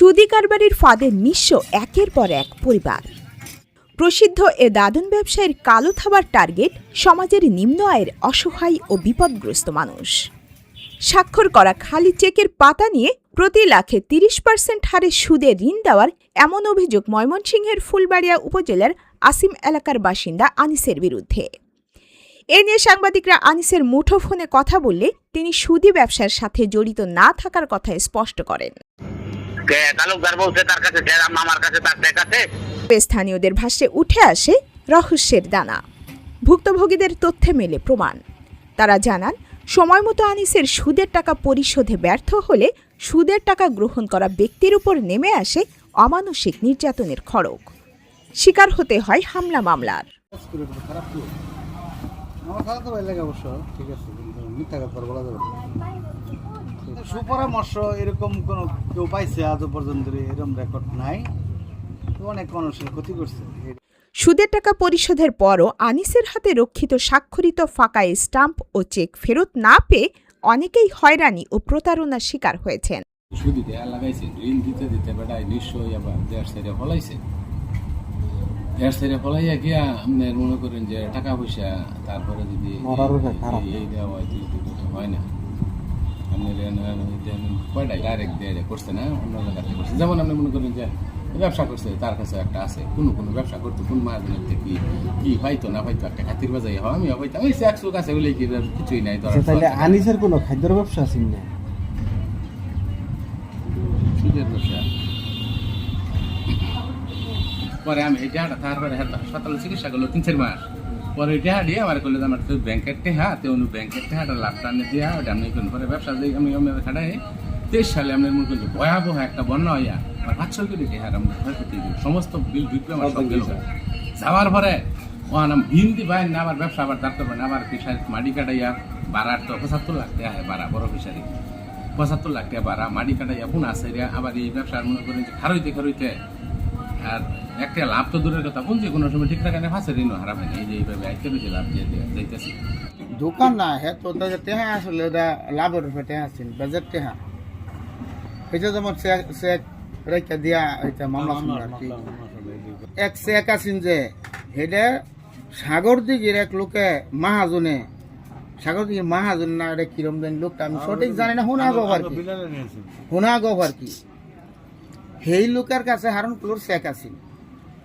সুদি কারবারির ফাঁদে নিঃস্ব একের পর এক পরিবার। প্রসিদ্ধ এ দাদন ব্যবসায়ীর কালো থাবার টার্গেট সমাজের নিম্ন আয়ের অসহায় ও বিপদগ্রস্ত মানুষ। স্বাক্ষর করা খালি চেকের পাতা নিয়ে প্রতি লাখে তিরিশ পার্সেন্ট হারে সুদে ঋণ দেওয়ার এমন অভিযোগ ময়মনসিংহের ফুলবাড়িয়া উপজেলার আসিম এলাকার বাসিন্দা আনিসের বিরুদ্ধে। এ নিয়ে সাংবাদিকরা আনিসের মুঠোফোনে কথা বললে তিনি সুদি ব্যবসার সাথে জড়িত না থাকার কথা স্পষ্ট করেন। তালুকদার বলছে তার কাছে আমার কাছে তার চেক আছে স্থানীয়দের ভাষ্যে উঠে আসে রহস্যের দানা। ভুক্তভোগীদের তথ্যে মেলে প্রমাণ। তারা জানান সময় মতো আনিসের সুদের টাকা পরিশোধে ব্যর্থ হলে সুদের টাকা গ্রহণ করা ব্যক্তির উপর নেমে আসে অমানসিক নির্যাতনের খড়ক শিকার হতে হয় হামলা মামলার। আমার খারাপ তো ভালো লাগে অবশ্য ঠিক আছে কিন্তু মিথ্যা কথা বলা যাবে। কিন্তু সুপরামর্শ এরকম কোনো কেউ পাইছে আজও পর্যন্ত এরকম রেকর্ড নাই। অনেক মানুষের ক্ষতি করছে। সুদের টাকা পরিশোধের পরও আনিসের হাতে রক্ষিত স্বাক্ষরিত ফাঁকা স্টাম্প ও চেক ফেরত না পেয়ে অনেকেই হয়রানি ও প্রতারণার শিকার হয়েছেন। সুদি দেয়া লাগাইছে ঋণ দিতে দিতে বেটায় নিশ্চয়ই আবার দেড় সাইডে ফলাইছে। দেড় সাইডে ফলাইয়া গিয়া আপনার মনে করেন যে টাকা পয়সা তারপরে যদি। এই- দেওয়া হয় হয় না। আপনার ডাইরেক্ট দিয়ে করছে না অন্য জায়গাতে করছে যেমন আপনি মনে করেন যে ব্যবসা করছে তার কাছে একটা আছে কোনো কোনো ব্যবসা করতো কোন মাসের থেকে কি পাইতো না পাইতো একটা খাতির বাজাই হয় আমিও পাইতাম ওই একশো কাছে বলে কি কিছুই নাই তাহলে আনিসের কোনো খাদ্যের ব্যবসা আছে না সুদের ব্যবসা পরে আমি এই টাকাটা তারপরে হাসপাতালে চিকিৎসা করল তিন চার মাস পরে এই টাকা দিয়ে আমার করলে আমার তো ব্যাংকের টেহা তো অনু ব্যাংকের টেহাটা লাভ টানে দিয়া ওটা আমি করুন পরে ব্যবসা দিয়ে আমি আমি খাটাই তেইশ সালে আমি মনে করি ভয়াবহ একটা বন্যা হইয়া আমার পাঁচ ছয় কোটি টেহার আমি ক্ষয়ক্ষতি। সমস্ত বিল বিক্রি আমার সব গেল যাওয়ার পরে ও আনাম হিন্দি বাইন না আমার ব্যবসা আবার দাঁড় করবেন আবার ফিসারি মাটি কাটাইয়া বাড়ার তো পঁচাত্তর লাখ টাকা হয় বাড়া বড় ফিসারি পঁচাত্তর লাখ টাকা বাড়া মাটি কাটাইয়া পুন আছে রে আবার এই ব্যবসার মনে করেন যে খারইতে খারইতে আর একটা লাভ তো দূরের কথা। যে কোনো সময় ঠিক টাকা নেই ফাঁসে ঋণ হারাবে না। এই যে এইভাবে আজকে বেশি লাভ দিয়ে যাইতেছি। দোকান না হে তো তাদের টেহা আসলে এটা লাভের উপরে টেহা আছিল বাজার টেহা। এটা যেমন চেক রেখে দিয়া এটা মামলা এক চেক আছিল যে হেডে সাগর দিঘির এক লোকে মাহাজনে সাগর দিঘির মাহাজন না এটা কিরম দেন লোকটা আমি সঠিক জানি না শুনা গো আর কি। শুনা গো আর কি। সেই লোকের কাছে হারণ কুলোর চেক আছিল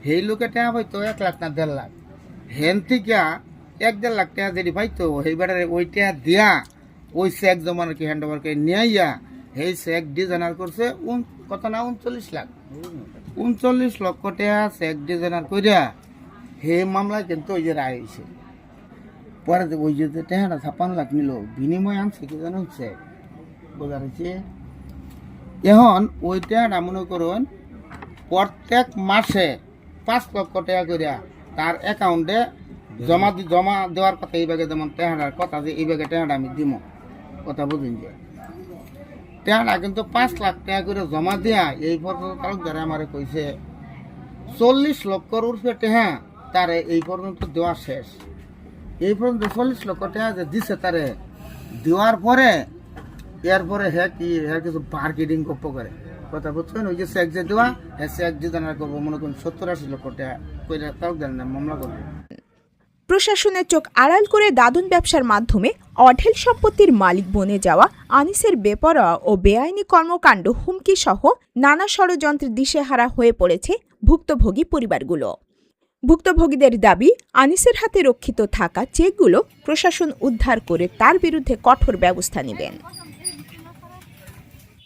সেই লোকে টেহা হয়তো এক লাখ না দেড় লাখ। হেন থেকে এক দেড় লাখ টাকা যদি পাইতো সেইবারে ওই টাকা দিয়া ওই চেক জমার কি হ্যান্ড ওভার করে নিয়ে সেই চেক ডিজাইনার করছে উন কত না, উনচল্লিশ লাখ। উনচল্লিশ লক্ষ টাকা চেক ডিজাইনার করিয়া সেই মামলায় কিন্তু ওই যে রায় হয়েছে পরে ওই যে টাকাটা ছাপ্পান্ন লাখ নিল, বিনিময় আনছে কি জানো হচ্ছে বোঝা হয়েছে এখন ওই টাকাটা মনে করুন, প্রত্যেক মাসে পাঁচ লক্ষ টাকা করিয়া তার অ্যাকাউন্টে জমা জমা দেওয়ার কথা এই যেমন টেহাটার কথা যে এই ভাগে টেহাটা আমি দিব কথা বুঝুন যে? টেহাটা কিন্তু পাঁচ লাখ টাকা করে জমা দিয়া এই পর্যন্ত তালুকদারে আমার কইছে, চল্লিশ লক্ষর উর্ফে টেহা তারে এই পর্যন্ত দেওয়া শেষ। এই পর্যন্ত চল্লিশ লক্ষ টাকা যে দিছে তারে, দেওয়ার পরে, এরপরে হ্যাঁ কি হ্যাঁ কিছু মার্কেটিং করব করে কথা বুঝছেন? ওই যে চেক যে দেওয়া হ্যাঁ চেক যে জানার করব মনে করুন সত্তর আশি লক্ষ টাকা কইরা তালুকদার না, মামলা করব। প্রশাসনের চোখ আড়াল করে দাদন ব্যবসার মাধ্যমে অঢেল সম্পত্তির মালিক বনে যাওয়া আনিসের বেপরোয়া ও বেআইনি কর্মকাণ্ড হুমকি সহ নানা ষড়যন্ত্রের দিশেহারা হয়ে পড়েছে ভুক্তভোগী পরিবারগুলো। ভুক্তভোগীদের দাবি, আনিসের হাতে রক্ষিত থাকা চেকগুলো প্রশাসন উদ্ধার করে তার বিরুদ্ধে কঠোর ব্যবস্থা নেবেন।